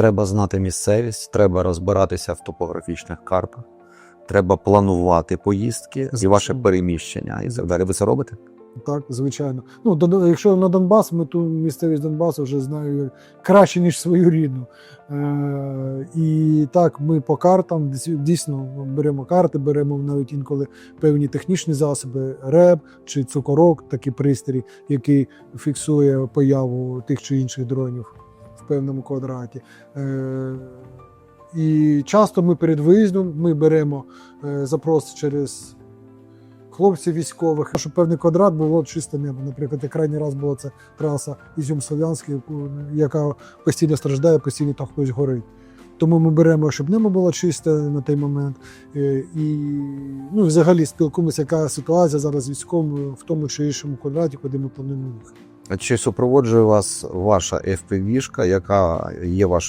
Треба знати місцевість, треба розбиратися в топографічних картах, треба планувати поїздки і ваше переміщення. І так далі. Ви це робите? Так, звичайно. Ну, якщо на Донбас, ми ту місцевість Донбасу вже знаю краще, ніж свою рідну. Е, і так, ми по картам дійс- дійсно беремо карти, беремо навіть інколи певні технічні засоби, реб чи цукорок, такий пристрій, який фіксує появу тих чи інших дронів певному квадраті. Е, і часто ми перед виїздом ми беремо е, запрос через хлопців військових, щоб певний квадрат було чисте небо. Наприклад, як крайній раз була це траса Ізюм Слов'янський, яка постійно страждає, постійно там хтось горить. Тому ми беремо, щоб небо було чисте на той момент. Е, І ну, взагалі спілкуємося, яка ситуація зараз з військовими в тому чи іншому квадраті, куди ми плануємо їхати. Чи супроводжує вас ваша FPV-шка, яка є вашим